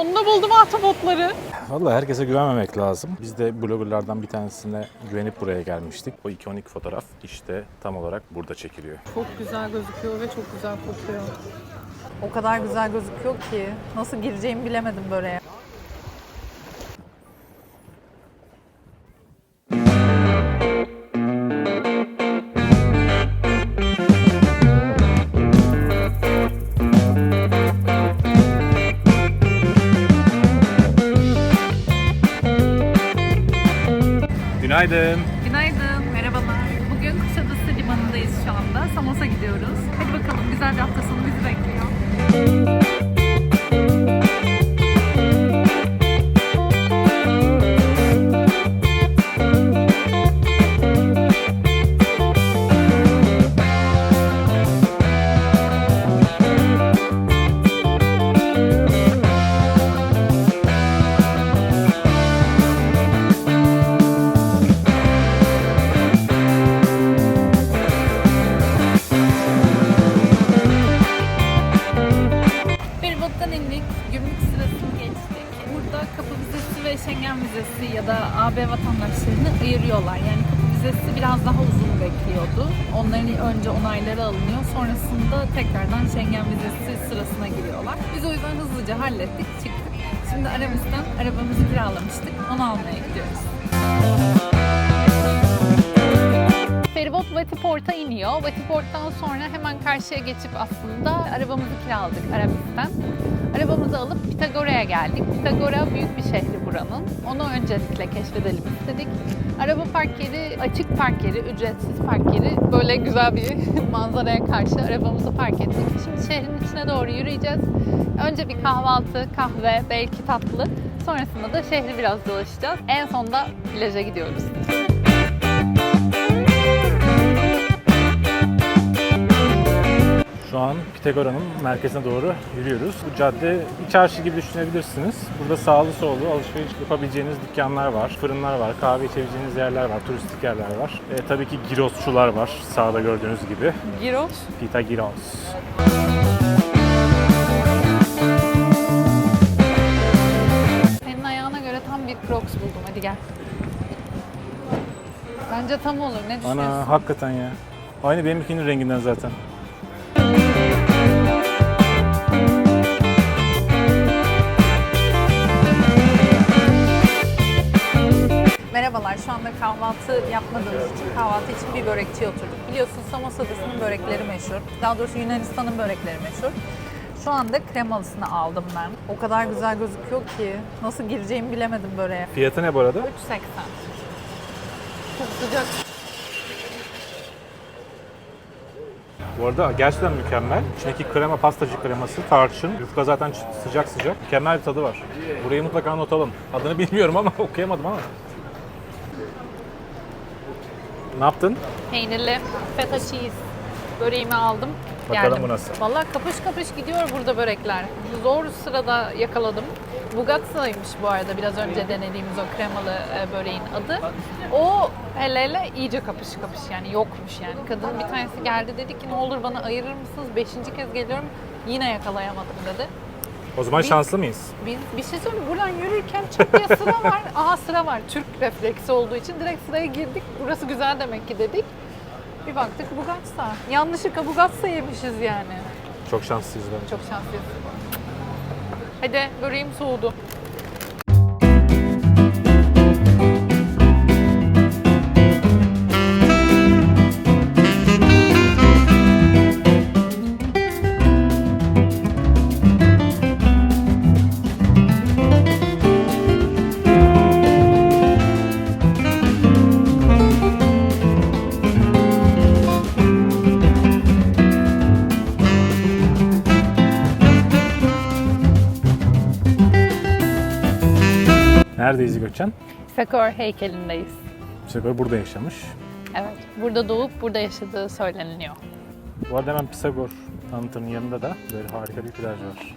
Sonunda buldum ahtapotları. Vallahi herkese güvenmemek lazım. Biz de bloggerlardan bir tanesine güvenip buraya gelmiştik. O ikonik fotoğraf işte tam olarak burada çekiliyor. Çok güzel gözüküyor ve çok güzel kokuyor. O kadar güzel gözüküyor ki nasıl gireceğimi bilemedim böreğe. Günaydın, bekliyordu. Onların önce onayları alınıyor. Sonrasında tekrardan Schengen vizesi sırasına giriyorlar. Biz o yüzden hızlıca hallettik, çıktık. Şimdi Arabistan arabamızı kiralamıştık. Onu almaya gidiyoruz. Feribot Vatiport'a iniyor. Vatiport'tan sonra hemen karşıya geçip aslında arabamızı kiraladık Arabistan. Arabamızı alıp Pitagora'ya geldik. Pitagora büyük bir şehri buranın. Onu öncelikle keşfedelim istedik. Araba park yeri, açık park yeri, ücretsiz park yeri. Böyle güzel bir manzaraya karşı arabamızı park ettik. Şimdi şehrin içine doğru yürüyeceğiz. Önce bir kahvaltı, kahve, belki tatlı. Sonrasında da şehri biraz dolaşacağız. En sonda plaja gidiyoruz. Şu an Pitagora'nın merkezine doğru yürüyoruz. Bu cadde bir çarşı gibi düşünebilirsiniz. Burada sağlı sollu alışveriş yapabileceğiniz dükkanlar var, fırınlar var, kahve içebileceğiniz yerler var, turistik yerler var. E, tabii ki girosçular var sağda gördüğünüz gibi. Giros. Pitagiros. Senin ayağına göre tam bir Crocs buldum. Hadi gel. Bence tam olur. Ne düşünüyorsun? Ana hakikaten ya. Aynı benimkinin renginden zaten. Kahvaltı yapmadığımız için kahvaltı için bir börekçiye oturduk. Biliyorsun Samos Adası'nın börekleri meşhur. Daha doğrusu Yunanistan'ın börekleri meşhur. Şu anda kremalısını aldım ben. O kadar güzel gözüküyor ki nasıl gireceğimi bilemedim böreğe. Fiyatı ne bu arada? 3.80. Çok sıcak. Bu arada gerçekten mükemmel. İçindeki krema pastacı kreması, tarçın, yufka zaten sıcak sıcak. Mükemmel bir tadı var. Burayı mutlaka not alın. Adını bilmiyorum ama okuyamadım ama. Ne yaptın? Peynirli feta cheese böreğimi aldım. Bakalım geldim. bu nasıl? Valla kapış kapış gidiyor burada börekler. Zor sırada yakaladım. Bugatsa'ymış bu arada biraz önce denediğimiz o kremalı e, böreğin adı. O hele hele iyice kapış kapış yani yokmuş yani. Kadın bir tanesi geldi dedi ki ne olur bana ayırır mısınız? Beşinci kez geliyorum yine yakalayamadım dedi. O zaman Biz- şanslı mıyız? Biz, bir şey söyleyeyim buradan yürürken çat diye sıra var. Aha sıra var. Türk refleksi olduğu için direkt sıraya girdik. Burası güzel demek ki dedik. Bir baktık Bugatsa. Yanlışlıkla Bugatsa yemişiz yani. Çok şanslıyız bence. Çok şanslıyız. Hadi böreğim soğudu. Sakor heykelindeyiz. Pisagor burada yaşamış. Evet. Burada doğup burada yaşadığı söyleniliyor. Bu arada hemen Pisagor anıtının yanında da böyle harika bir plaj var.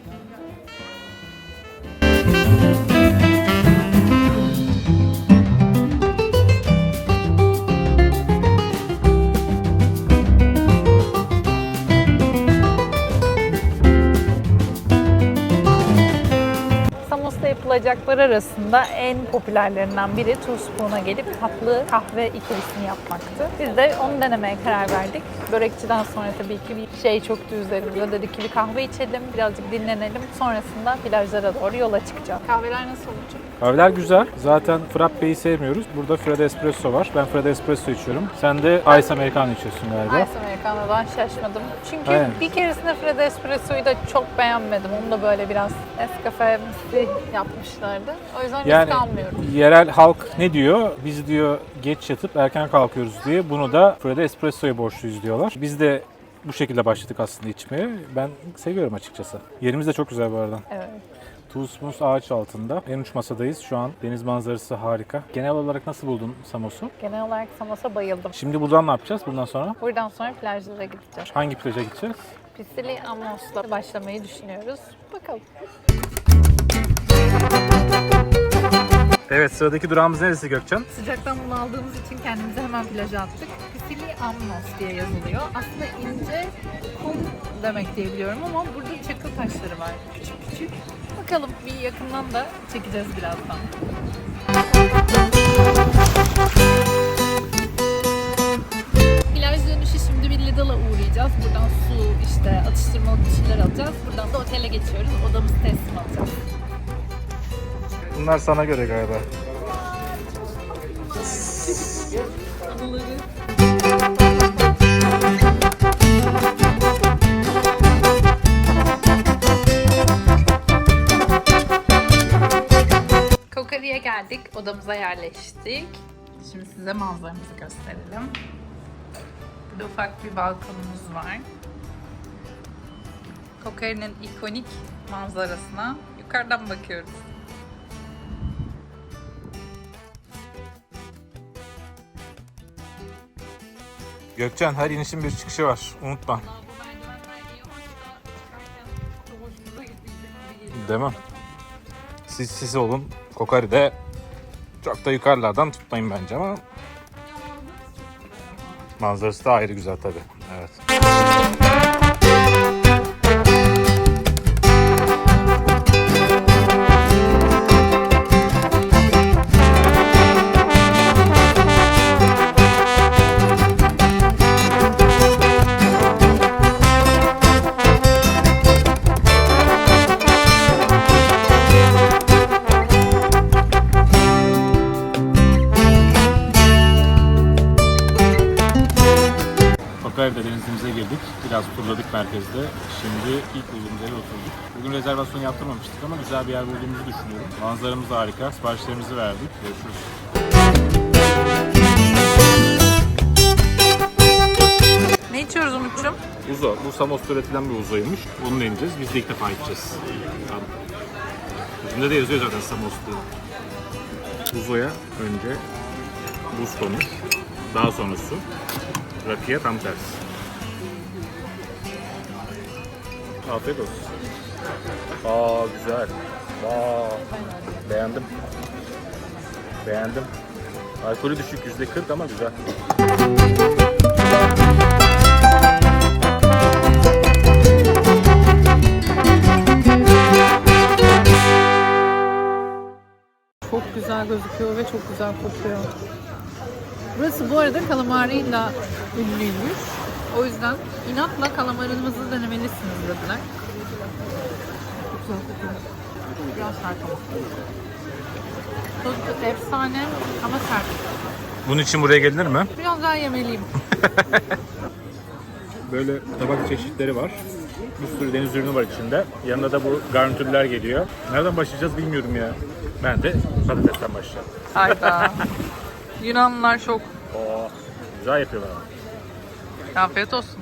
Yapılacaklar arasında en popülerlerinden biri Two Spoon'a gelip tatlı kahve ikilisini yapmaktı. Biz de onu denemeye karar verdik. Börekçiden sonra tabii ki bir şey çöktü üzerimize. Dedik ki bir kahve içelim, birazcık dinlenelim. Sonrasında plajlara doğru yola çıkacağız. Kahveler nasıl olacak? Kahveler güzel. Zaten frappe'yi sevmiyoruz. Burada Freddo Espresso var. Ben Freddo Espresso içiyorum. Sen de Ice Americano içiyorsun galiba. Ice Americano'dan şaşmadım. Çünkü Aynen. bir keresinde Fred Espresso'yu da çok beğenmedim. Onu da böyle biraz Nescafe'msi yapmışlardı. O yüzden Yani risk almıyorum. yerel halk ne diyor? Biz diyor geç yatıp erken kalkıyoruz diye. Bunu da Freddo Espresso'ya borçluyuz diyorlar. Biz de bu şekilde başladık aslında içmeye. Ben seviyorum açıkçası. Yerimiz de çok güzel bu arada. Evet. Tuzmuz ağaç altında. En uç masadayız şu an. Deniz manzarası harika. Genel olarak nasıl buldun Samos'u? Genel olarak Samos'a bayıldım. Şimdi buradan ne yapacağız bundan sonra? Buradan sonra plajlara gideceğiz. Hangi plaja gideceğiz? Pisili Amos'la başlamayı düşünüyoruz. Bakalım. Evet sıradaki durağımız neresi Gökçen? Sıcaktan bunu aldığımız için kendimizi hemen plaja attık. Pisili Amnos diye yazılıyor. Aslında ince kum demek diye biliyorum ama burada çakıl taşları var. Küçük küçük. Bakalım bir yakından da çekeceğiz birazdan. Plaj dönüşü şimdi bir Lidl'a uğrayacağız. Buradan su, işte atıştırmalık bir şeyler alacağız. Buradan da otele geçiyoruz. Odamızı teslim alacağız. Bunlar sana göre galiba. Odamıza yerleştik. Şimdi size manzaramızı gösterelim. Burada ufak bir balkonumuz var. Kokari'nin ikonik manzarasına yukarıdan bakıyoruz. Gökçen her inişin bir çıkışı var. Unutma. Değil mi? Siz siz olun. Kokari'de çok da yukarılardan tutmayın bence ama manzarası da ayrı güzel tabii. Yaptırmamıştık ama güzel bir yer bulduğumuzu düşünüyorum. Manzaramız harika. Siparişlerimizi verdik. Görüşürüz. Ne içiyoruz Umut'cum? Uzo. Bu Samos'ta üretilen bir uzoymuş. Onu deneyeceğiz. Biz de ilk defa içeceğiz. Tamam. Üstünde de yazıyor zaten Samos diye. Uzoya önce buz konur. Daha sonra su. Rakıya tam tersi. Afiyet olsun. Aa güzel. Aa, beğendim. Beğendim. Alkolü düşük yüzde 40 ama güzel. Çok güzel gözüküyor ve çok güzel kokuyor. Burası bu arada kalamarıyla ünlüymüş. O yüzden inatla kalamarımızı denemelisiniz dediler. Çok güzel kokuyor. Biraz sert. Tadı efsane ama sert. Bunun için buraya gelinir mi? Biraz daha yemeliyim. Böyle tabak çeşitleri var. Bir sürü deniz ürünü var içinde. Yanında da bu garnitürler geliyor. Nereden başlayacağız bilmiyorum ya. Ben de patatesten başlayacağım. Hayda. Yunanlılar çok. Oo, güzel yapıyorlar. Afiyet olsun.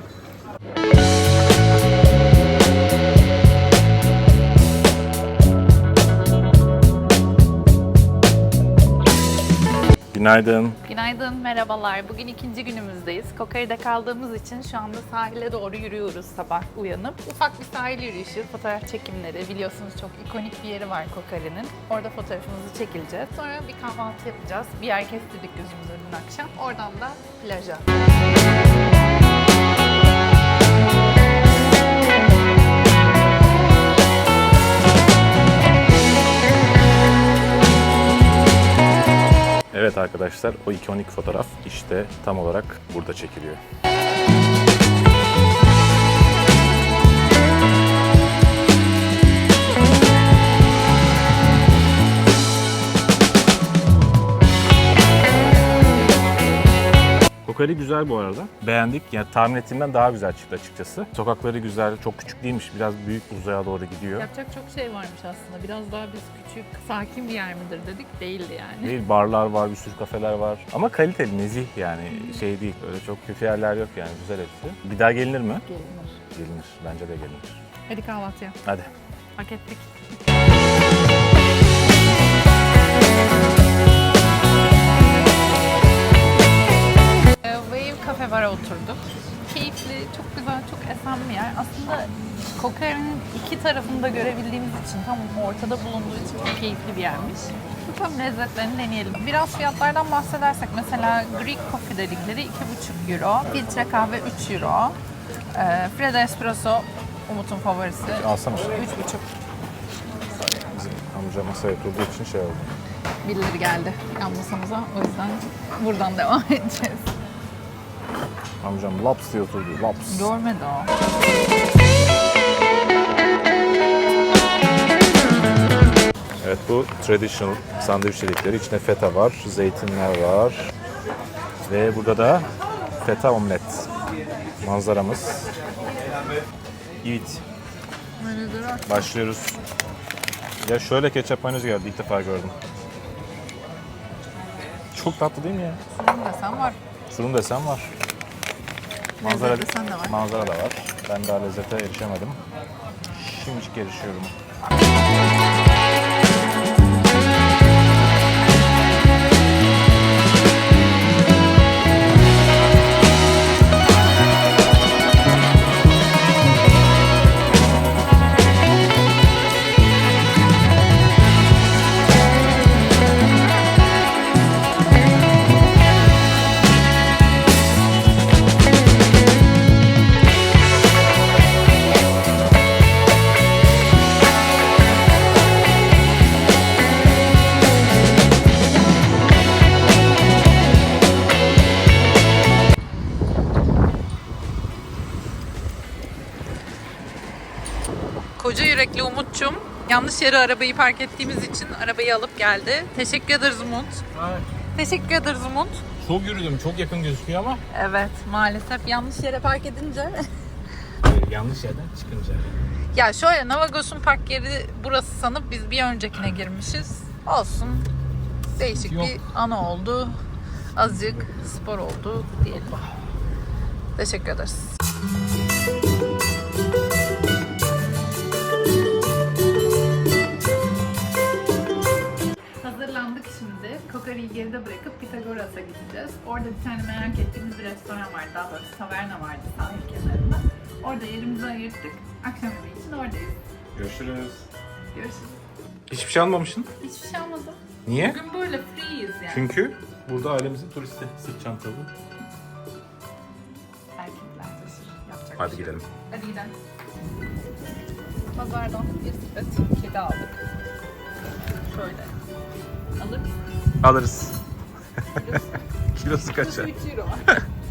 Günaydın. Günaydın, merhabalar. Bugün ikinci günümüzdeyiz. Kokari'de kaldığımız için şu anda sahile doğru yürüyoruz sabah uyanıp. Ufak bir sahil yürüyüşü, fotoğraf çekimleri. Biliyorsunuz çok ikonik bir yeri var Kokari'nin. Orada fotoğrafımızı çekileceğiz. Sonra bir kahvaltı yapacağız. Bir yer kestirdik gözümüzü dün akşam. Oradan da plaja. Evet arkadaşlar o ikonik fotoğraf işte tam olarak burada çekiliyor. Kokari güzel bu arada. Beğendik. Yani tahmin ettiğimden daha güzel çıktı açıkçası. Sokakları güzel, çok küçük değilmiş. Biraz büyük uzaya doğru gidiyor. Yapacak çok şey varmış aslında. Biraz daha biz küçük, sakin bir yer midir dedik. Değildi yani. Değil, barlar var, bir sürü kafeler var. Ama kaliteli, nezih yani. Şey değil, öyle çok kötü yerler yok yani. Güzel hepsi. Bir daha gelinir mi? Gelinir. Gelinir. Bence de gelinir. Hadi kahvaltıya. Hadi. Hak ettik. Cafe Bar'a oturduk. Keyifli, çok güzel, çok esen bir yer. Aslında Kokare'nin iki tarafını da görebildiğimiz için, tam ortada bulunduğu için çok keyifli bir yermiş. Bakalım lezzetlerini deneyelim. Biraz fiyatlardan bahsedersek mesela Greek Coffee dedikleri 2,5 euro, filtre kahve 3 euro, e, Fred Espresso Umut'un favorisi Alsana. 3,5 Bizim amca masaya oturduğu için şey oldu. birileri geldi yan masamıza. O yüzden buradan devam edeceğiz. Amcam laps diye oturdu. Laps. Görmedi o. Evet bu traditional sandviç dedikleri. İçinde feta var, zeytinler var. Ve burada da feta omlet. Manzaramız. Evet. Başlıyoruz. Ya şöyle ketçap mayonez geldi. ilk defa gördüm. Çok tatlı değil mi ya? Sunum desem var. Sunum desen var. Manzara, Lezzet desen de var. manzara da var. Ben daha lezzete erişemedim. Şimdilik erişiyorum. Yere arabayı park ettiğimiz için arabayı alıp geldi. Teşekkür ederiz Umut. Teşekkür ederiz Umut. Çok yürüdüm. Çok yakın gözüküyor ama Evet maalesef yanlış yere park edince. yanlış yerden çıkınca. ya şöyle Navagos'un park yeri burası sanıp biz bir öncekine girmişiz. Olsun. Değişik Yok. bir anı oldu. Azıcık spor oldu diyelim. Teşekkür ederiz. Kokari'yi geride bırakıp Pitagoras'a gideceğiz. Orada bir tane merak ettiğimiz bir restoran vardı. Daha doğrusu taverna vardı sahil kenarında. Orada yerimizi ayırttık. Akşam yemeği için oradayız. Görüşürüz. Görüşürüz. Hiçbir şey almamışsın. Hiçbir şey almadım. Niye? Bugün böyle free'iz yani. Çünkü burada ailemizin turisti sırt çantalı. Erkekler taşır. Yapacak Hadi bir şey gidelim. Hadi gidelim. Pazardan bir sepet kedi aldık. Şöyle. Alır mısın? Alırız. Kilosu kaça? Kilosu 3 euro.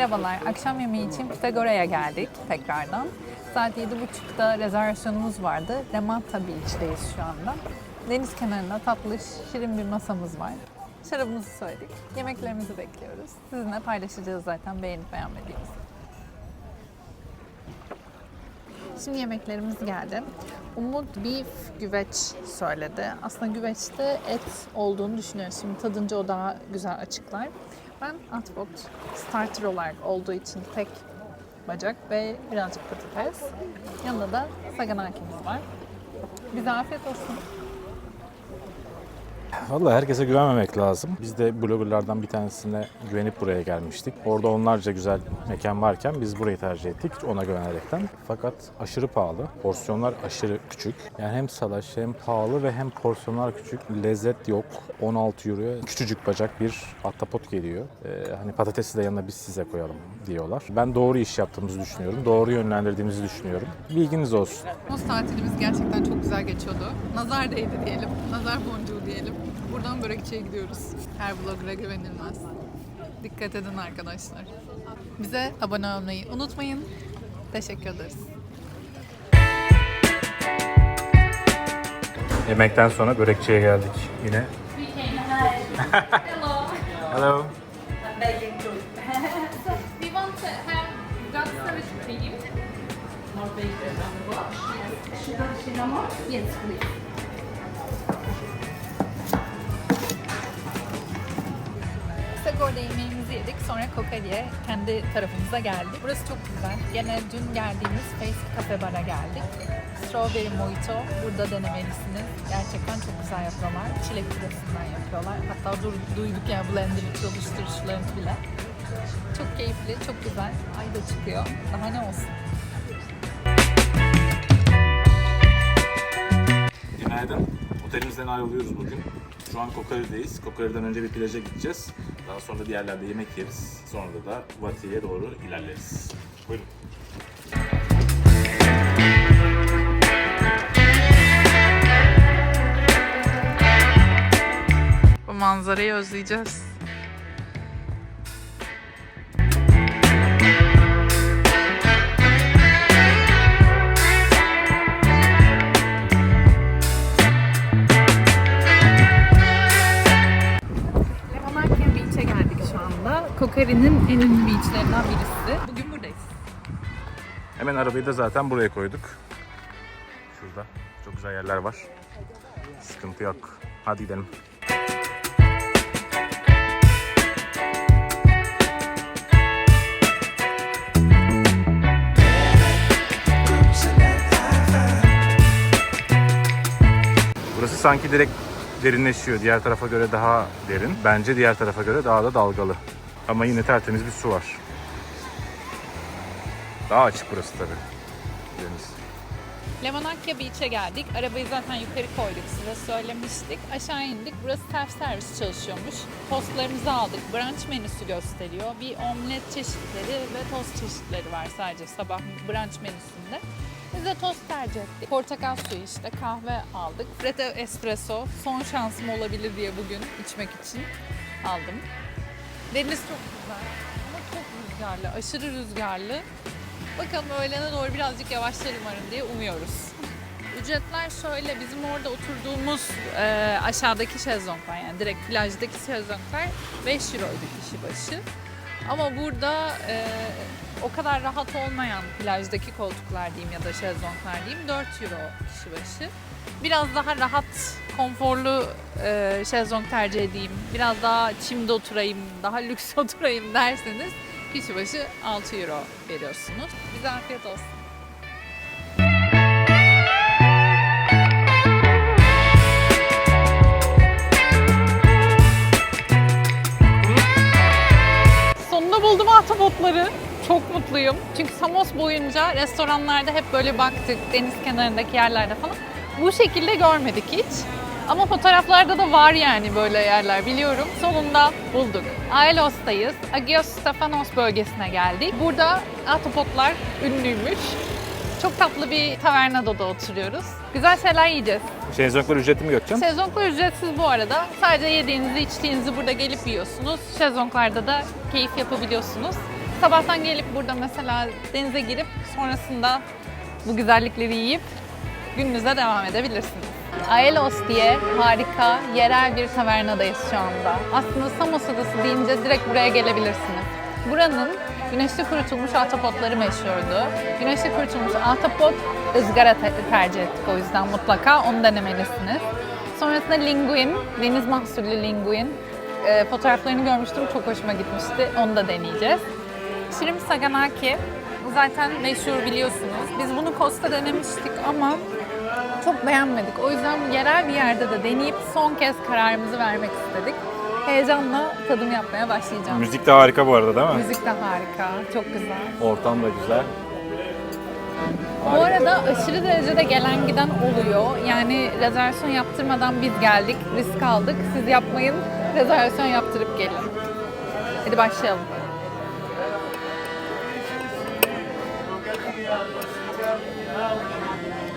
Merhabalar, akşam yemeği için Pitagora'ya geldik tekrardan. Saat 7.30'da rezervasyonumuz vardı. Remanta Beach'teyiz şu anda. Deniz kenarında tatlı, şirin bir masamız var. Şarabımızı söyledik. Yemeklerimizi bekliyoruz. Sizinle paylaşacağız zaten beğenip beğenmediğimizi. Şimdi yemeklerimiz geldi. Umut beef güveç söyledi. Aslında güveçte et olduğunu düşünüyoruz. Şimdi tadınca o daha güzel açıklar. Ben atbot starter olarak olduğu için tek bacak ve birazcık patates. Yanında da saganakimiz var. Bize afiyet olsun. Vallahi herkese güvenmemek lazım. Biz de bloggerlardan bir tanesine güvenip buraya gelmiştik. Orada onlarca güzel mekan varken biz burayı tercih ettik ona güvenerekten. Fakat aşırı pahalı. Porsiyonlar aşırı küçük. Yani hem salaş hem pahalı ve hem porsiyonlar küçük. Lezzet yok. 16 euroya küçücük bacak bir ahtapot geliyor. Ee, hani patatesi de yanına biz size koyalım diyorlar. Ben doğru iş yaptığımızı düşünüyorum. Doğru yönlendirdiğimizi düşünüyorum. Bilginiz olsun. Mos tatilimiz gerçekten çok güzel geçiyordu. Nazar değdi diyelim. Nazar boncuğu diyelim. Buradan börekçiye gidiyoruz. Her vlogger'a güvenilmez. Dikkat edin arkadaşlar. Bize abone olmayı unutmayın. Teşekkür ederiz. Yemekten sonra börekçiye geldik yine. Hello. We want to have Gatsavit cream. Yes, please. Pisagor'da yemeğimizi yedik. Sonra Kokari'ye kendi tarafımıza geldik. Burası çok güzel. Gene dün geldiğimiz Face Cafe Bar'a geldik. Strawberry Mojito burada denemelisiniz. Gerçekten çok güzel yapıyorlar. Çilek püresinden yapıyorlar. Hatta dur- duyduk ya blender çalıştırışlarını bile. Çok keyifli, çok güzel. Ay da çıkıyor. Daha ne olsun. Günaydın. Otelimizden ayrılıyoruz bugün. Şu an Kokari'deyiz. Kokari'den önce bir plaja gideceğiz. Daha sonra da diğerlerde yemek yeriz. Sonra da Vati'ye doğru ilerleriz. Buyurun. Bu manzarayı özleyeceğiz. Anda. Kokari'nin en ünlü beachlerinden birisi. Bugün buradayız. Hemen arabayı da zaten buraya koyduk. Şurada. Çok güzel yerler var. Sıkıntı yok. Hadi gidelim. Burası sanki direkt derinleşiyor. Diğer tarafa göre daha derin. Bence diğer tarafa göre daha da dalgalı. Ama yine tertemiz bir su var. Daha açık burası tabii. Deniz. Lemonakya Beach'e geldik. Arabayı zaten yukarı koyduk. Size söylemiştik. Aşağı indik. Burası self servis çalışıyormuş. Tostlarımızı aldık. Brunch menüsü gösteriyor. Bir omlet çeşitleri ve tost çeşitleri var sadece sabah brunch menüsünde. Biz de tost tercih ettik. Portakal suyu işte kahve aldık. Freddo espresso son şansım olabilir diye bugün içmek için aldım. Deniz çok güzel ama çok rüzgarlı, aşırı rüzgarlı. Bakalım öğlene doğru birazcık yavaşlar umarım diye umuyoruz. Ücretler şöyle, bizim orada oturduğumuz e, aşağıdaki şezlonglar yani direkt plajdaki şezlonglar 5 euroydu kişi başı. Ama burada e, o kadar rahat olmayan plajdaki koltuklar diyeyim ya da şezlonglar diyeyim 4 euro kişi başı. Biraz daha rahat, konforlu e, şezlong tercih edeyim, biraz daha çimde oturayım, daha lüks oturayım derseniz kişi başı 6 euro veriyorsunuz. Bize afiyet olsun. Ahtapotları. Çok mutluyum. Çünkü Samos boyunca restoranlarda hep böyle baktık. Deniz kenarındaki yerlerde falan. Bu şekilde görmedik hiç. Ama fotoğraflarda da var yani böyle yerler biliyorum. Sonunda bulduk. Ailos'tayız. Agios Stefanos bölgesine geldik. Burada ahtapotlar ünlüymüş. Çok tatlı bir tavernada da oturuyoruz. Güzel şeyler yiyeceğiz. Şezlonglar ücretli mi Gökçen? Şezlonglar ücretsiz bu arada. Sadece yediğinizi, içtiğinizi burada gelip yiyorsunuz. Şezlonglarda da keyif yapabiliyorsunuz. Sabahtan gelip burada mesela denize girip sonrasında bu güzellikleri yiyip gününüze devam edebilirsiniz. Aelos diye harika yerel bir tavernadayız şu anda. Aslında Samos Adası deyince direkt buraya gelebilirsiniz. Buranın güneşte kurutulmuş ahtapotları meşhurdu. Güneşte kurutulmuş ahtapot ızgara te- tercih ettik o yüzden mutlaka onu denemelisiniz. Sonrasında linguin, deniz mahsullü linguin. Ee, fotoğraflarını görmüştüm, çok hoşuma gitmişti. Onu da deneyeceğiz. Shrimp saganaki, zaten meşhur biliyorsunuz. Biz bunu Costa denemiştik ama çok beğenmedik. O yüzden yerel bir yerde de deneyip son kez kararımızı vermek istedik. Heyecanla tadım yapmaya başlayacağım. Müzik de harika bu arada değil mi? Müzik de harika, çok güzel. Ortam da güzel. Bu arada aşırı derecede gelen giden oluyor. Yani rezervasyon yaptırmadan biz geldik, risk aldık. Siz yapmayın, rezervasyon yaptırıp gelin. Hadi başlayalım.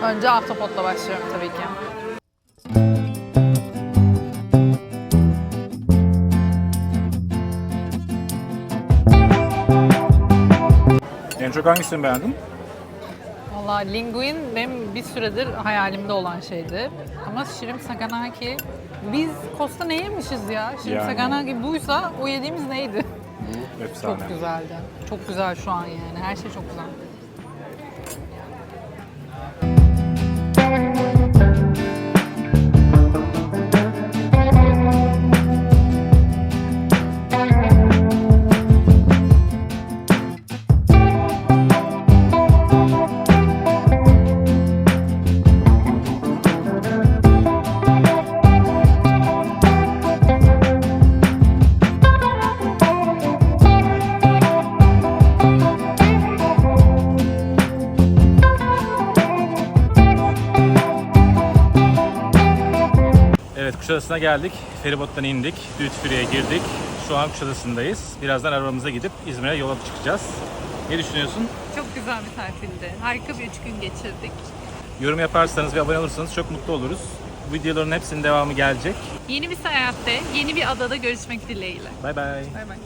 Önce ahtapotla başlıyorum tabii ki. Çok hangisini beğendin? Valla linguin benim bir süredir hayalimde olan şeydi. Ama shrimp saganaki, biz Costa ne yemişiz ya? Shrimp Yani. saganaki buysa o yediğimiz neydi? Efsane. Çok güzeldi. Çok güzel şu an yani. Her şey çok güzel. Evet Kuşadası'na geldik. Feribottan indik. Duty Free'ye girdik. Şu an Kuşadası'ndayız. Birazdan arabamıza gidip İzmir'e yola çıkacağız. Ne düşünüyorsun? Çok güzel bir tatildi. Harika bir üç gün geçirdik. Yorum yaparsanız ve abone olursanız çok mutlu oluruz. Videoların hepsinin devamı gelecek. Yeni bir seyahatte, yeni bir adada görüşmek dileğiyle. Bay bay. Bay bay.